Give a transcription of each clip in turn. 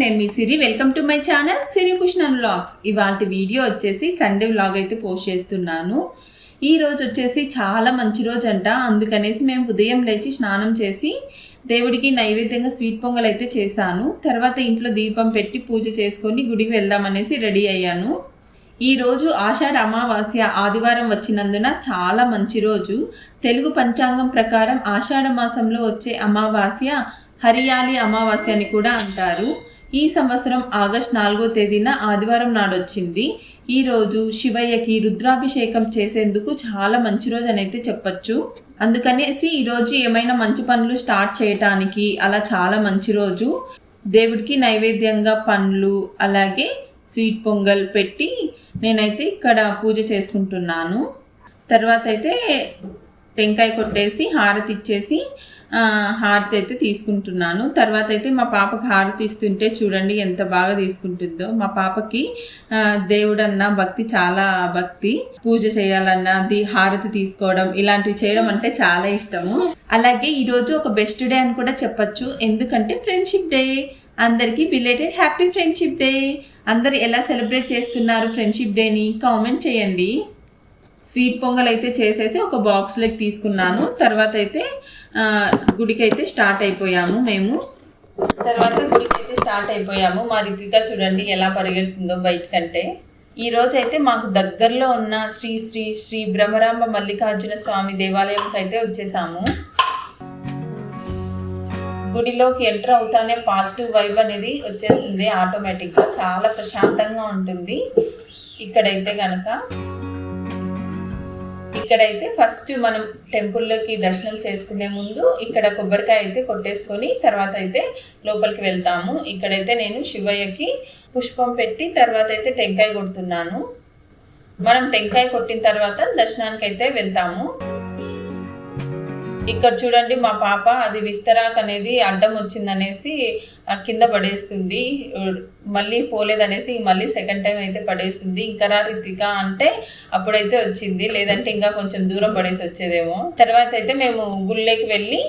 నేను మీ Siri. Welcome to my channel Siri Krishnan vlogs. ఇవాళ video వచ్చేసి సండే వ్లాగ్ అయితే పోస్ట్ చేస్తున్నాను. ఈ రోజు వచ్చేసి చాలా మంచి రోజు అంట. అందుకనేసి మేము ఉదయం లేచి స్నానం చేసి దేవుడికి నైవేద్యంగా స్వీట్ పొంగల్ అయితే చేశాను. తర్వాత ఇంట్లో దీపం పెట్టి పూజ చేసుకొని గుడికి వెళ్దామనేసి రెడీ అయ్యాను. ఈ రోజు ఆషాఢ అమావాస్య ఆదివారం వచ్చినందున చాలా మంచి రోజు. తెలుగు పంచాంగం ప్రకారం ఆషాఢ మాసంలో వచ్చే అమావాస్య హరియాలి అమావాస్య అని కూడా అంటారు. ఈ సంవత్సరం ఆగస్ట్ నాలుగో తేదీన ఆదివారం నాడొచ్చింది. ఈరోజు శివయ్యకి రుద్రాభిషేకం చేసేందుకు చాలా మంచి రోజు అని చెప్పచ్చు. అందుకనేసి ఈరోజు ఏమైనా మంచి పనులు స్టార్ట్ చేయటానికి అలా చాలా మంచి రోజు. దేవుడికి నైవేద్యంగా పండ్లు అలాగే స్వీట్ పొంగల్ పెట్టి నేనైతే ఇక్కడ పూజ చేసుకుంటున్నాను. తర్వాత అయితే టెంకాయ కొట్టేసి హారతి ఇచ్చేసి హారతి అయితే తీసుకుంటున్నాను. తర్వాత అయితే మా పాపకి హారతి ఇస్తుంటే చూడండి ఎంత బాగా తీసుకుంటుందో. మా పాపకి దేవుడన్న భక్తి చాలా భక్తి. పూజ చేయాలన్నా ది హారతి తీసుకోవడం ఇలాంటివి చేయడం అంటే చాలా ఇష్టము. అలాగే ఈరోజు ఒక బెస్ట్ డే అని కూడా చెప్పచ్చు. ఎందుకంటే ఫ్రెండ్షిప్ డే. అందరికీ బిలేటెడ్ హ్యాపీ ఫ్రెండ్షిప్ డే. అందరు ఎలా సెలబ్రేట్ చేసుకున్నారు ఫ్రెండ్షిప్ డేని కామెంట్ చేయండి. స్వీట్ పొంగల్ అయితే చేసేసి ఒక బాక్స్లోకి తీసుకున్నాను. తర్వాత అయితే గుడికి అయితే స్టార్ట్ అయిపోయాము మేము. తర్వాత గుడికి అయితే స్టార్ట్ అయిపోయాము. మా రితిక చూడండి ఎలా పరిగెడుతుందో బయటకంటే. ఈ రోజు అయితే మాకు దగ్గరలో ఉన్న శ్రీ శ్రీ శ్రీ బ్రహ్మరాంబ మల్లికార్జున స్వామి దేవాలయంకి అయితే వచ్చేసాము. గుడిలోకి ఎంటర్ అవుతానే పాజిటివ్ వైబ్ అనేది వచ్చేస్తుంది ఆటోమేటిక్గా. చాలా ప్రశాంతంగా ఉంటుంది. ఇక్కడైతే కనుక ఇక్కడైతే ఫస్ట్ మనం టెంపుల్లోకి దర్శనం చేసుకునే ముందు ఇక్కడ కొబ్బరికాయ అయితే కొట్టేసుకొని తర్వాత అయితే లోపలికి వెళ్తాము. ఇక్కడైతే నేను శివయ్యకి పుష్పం పెట్టి తర్వాత అయితే టెంకాయ కొడుతున్నాను. మనం టెంకాయ కొట్టిన తర్వాత దర్శనానికి అయితే వెళ్తాము. ఇక్కడ చూడండి మా పాప అది విస్తరాక్ అనేది అడ్డం వచ్చిందనేసి కింద పడేస్తుంది. మళ్ళీ పోలేదనేసి మళ్ళీ సెకండ్ టైం అయితే పడేస్తుంది. ఇంకా రా రితిక అంటే అప్పుడైతే వచ్చింది. లేదంటే ఇంకా కొంచెం దూరం పడేసి వచ్చేదేమో. తర్వాత అయితే మేము గుళ్ళకి వెళ్ళి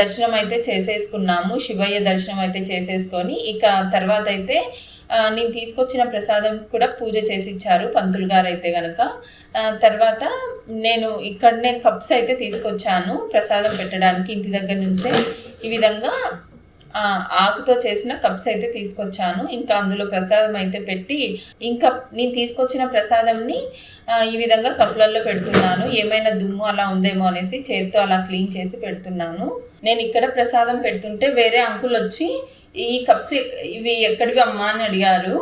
దర్శనం అయితే చేసేసుకున్నాము. శివయ్య దర్శనం అయితే చేసేసుకొని ఇక తర్వాత అయితే నేను తీసుకొచ్చిన ప్రసాదం కూడా పూజ చేసి ఇచ్చారు పంతులు గారు అయితే కనుక తర్వాత నేను ఇక్కడనే కప్స్ అయితే తీసుకొచ్చాను ప్రసాదం పెట్టడానికి ఇంటి దగ్గర నుంచే. ఈ విధంగా ఆకుతో చేసిన కప్స్ అయితే తీసుకొచ్చాను. ఇంకా అందులో ప్రసాదం అయితే పెట్టి ఇంకా నేను తీసుకొచ్చిన ప్రసాదంని ఈ విధంగా కప్పులలో పెడుతున్నాను. ఏమైనా దుమ్ము అలా ఉందేమో అనేసి చేత్తో అలా క్లీన్ చేసి పెడుతున్నాను. నేను ఇక్కడ ప్రసాదం పెడుతుంటే వేరే అంకుల్ వచ్చి ఈ కప్స్ ఇవి ఎక్కడివి అమ్మా అని అడిగారు.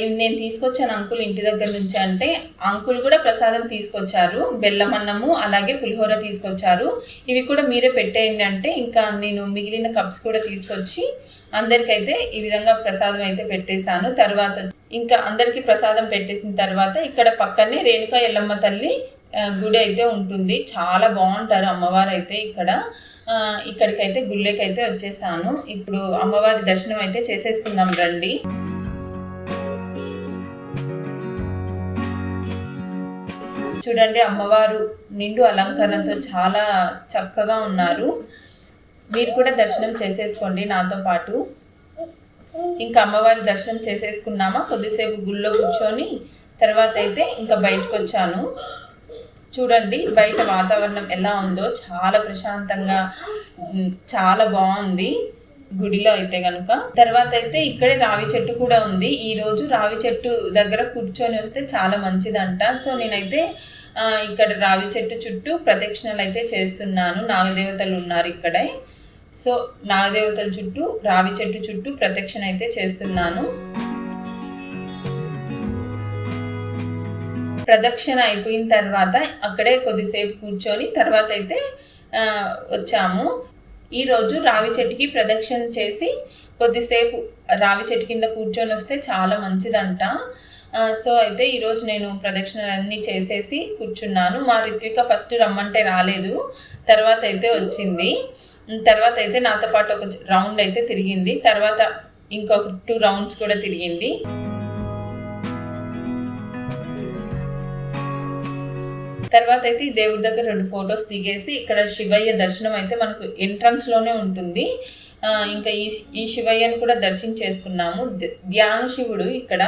ఇవి నేను తీసుకొచ్చాను అంకుల్ ఇంటి దగ్గర నుంచి అంటే అంకుల్ కూడా ప్రసాదం తీసుకొచ్చారు. బెల్లం అన్నము అలాగే పులిహోర తీసుకొచ్చారు. ఇవి కూడా మీరే పెట్టేయండి అంటే ఇంకా నేను మిగిలిన కప్స్ కూడా తీసుకొచ్చి అందరికైతే ఈ విధంగా ప్రసాదం అయితే పెట్టేశాను. తర్వాత ఇంకా అందరికీ ప్రసాదం పెట్టేసిన తర్వాత ఇక్కడ పక్కనే రేణుకా ఎల్లమ్మ తల్లి గుడి అయితే ఉంటుంది. చాలా బాగుంటారు అమ్మవారు అయితే ఇక్కడ. ఇక్కడికైతే గుళ్ళకైతే వచ్చేసాను. ఇప్పుడు అమ్మవారి దర్శనం అయితే చేసేసుకుందాం రండి. చూడండి అమ్మవారు నిండు అలంకరణతో చాలా చక్కగా ఉన్నారు. మీరు కూడా దర్శనం చేసేసుకోండి నాతో పాటు. ఇంకా అమ్మవారి దర్శనం చేసేసుకున్నామా? కొద్దిసేపు గుళ్ళో కూర్చొని తర్వాత అయితే ఇంకా బయటకు వచ్చాను చూడండి బయట వాతావరణం ఎలా ఉందో చాలా ప్రశాంతంగా చాలా బాగుంది గుడిలో అయితే కనుక తర్వాత అయితే ఇక్కడే రావి చెట్టు కూడా ఉంది. ఈ రోజు రావి చెట్టు దగ్గర కూర్చొని వస్తే చాలా మంచిదంట. సో నేనైతే ఇక్కడ రావి చెట్టు చుట్టూ ప్రదక్షిణలు అయితే చేస్తున్నాను. నాగదేవతలు ఉన్నారు ఇక్కడే. సో నాగదేవతల చుట్టూ రావి చెట్టు చుట్టూ ప్రదక్షిణ అయితే చేస్తున్నాను. ప్రదక్షిణ అయిపోయిన తర్వాత అక్కడే కొద్దిసేపు కూర్చొని తర్వాత అయితే వచ్చాము. ఈరోజు రావి చెట్టుకి ప్రదక్షిణ చేసి కొద్దిసేపు రావి చెట్టు కింద కూర్చొని వస్తే చాలా మంచిదంట. సో అయితే ఈరోజు నేను ప్రదక్షిణలన్నీ చేసేసి కూర్చున్నాను. మా రిత్విక ఫస్ట్ రమ్మంటే రాలేదు. తర్వాత అయితే వచ్చింది. తర్వాత అయితే నాతో పాటు ఒక రౌండ్ అయితే తిరిగింది. తర్వాత ఇంకొక టూ రౌండ్స్ కూడా తిరిగింది. తర్వాత అయితే ఈ దేవుడి దగ్గర రెండు ఫొటోస్ దిగేసి ఇక్కడ శివయ్య దర్శనం అయితే మనకు ఎంట్రన్స్లోనే ఉంటుంది. ఇంకా ఈ ఈ శివయ్యని కూడా దర్శనం చేసుకున్నాము. ధ్యాన శివుడు ఇక్కడ.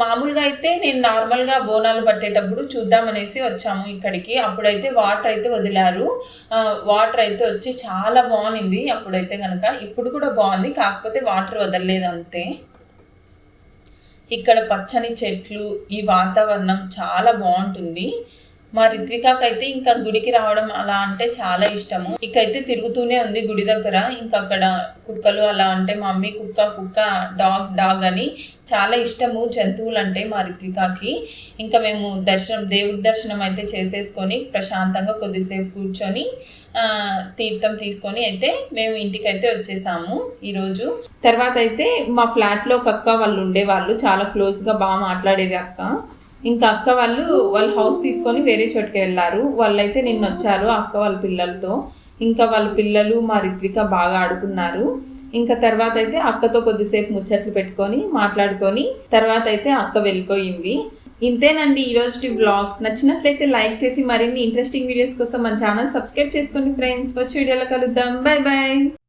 మామూలుగా అయితే నేను నార్మల్గా బోనాలు పట్టేటప్పుడు చూద్దామనేసి వచ్చాము ఇక్కడికి. అప్పుడైతే వాటర్ అయితే వదిలారు. వాటర్ అయితే వచ్చి చాలా బాగుంది. అప్పుడైతే కనుక ఇప్పుడు కూడా బాగుంది. కాకపోతే వాటర్ వదలలేదు అంతే. ఇక్కడ పచ్చని చెట్లు ఈ వాతావరణం చాలా బాగుంటుంది. మా రిత్వికాకి అయితే ఇంకా గుడికి రావడం అలా అంటే చాలా ఇష్టము. ఇకైతే తిరుగుతూనే ఉంది గుడి దగ్గర. ఇంకా అక్కడ కుక్కలు అలా అంటే మా మమ్మీ కుక్క కుక్క డాగ్ డాగ్ అని చాలా ఇష్టము జంతువులు అంటే మా రిత్వికాకి. ఇంకా మేము దర్శనం దేవుడి దర్శనం అయితే చేసేసుకొని ప్రశాంతంగా కొద్దిసేపు కూర్చొని తీర్థం తీసుకొని అయితే మేము ఇంటికైతే వచ్చేసాము ఈరోజు. తర్వాత అయితే మా ఫ్లాట్లో ఒక అక్క వాళ్ళు ఉండేవాళ్ళు. చాలా క్లోజ్గా బాగా మాట్లాడేది అక్క. ఇంకా అక్క వాళ్ళు వాళ్ళ హౌస్ తీసుకొని వేరే చోటుకి వెళ్ళారు. వాళ్ళైతే నిన్న వచ్చారు అక్క వాళ్ళ పిల్లలతో. ఇంకా వాళ్ళ పిల్లలు మా రిత్విక బాగా ఆడుకున్నారు. ఇంకా తర్వాత అయితే అక్కతో కొద్దిసేపు ముచ్చట్లు పెట్టుకొని మాట్లాడుకొని తర్వాత అయితే అక్క వెళ్ళిపోయింది. ఇంతేనండి ఈ రోజు బ్లాగ్ నచ్చినట్లయితే లైక్ చేసి మరిన్ని ఇంట్రెస్టింగ్ వీడియోస్ కోసం మన ఛానల్ సబ్స్క్రైబ్ చేసుకోండి ఫ్రెండ్స్. వచ్చే వీడియోలో కలుద్దాం. Bye bye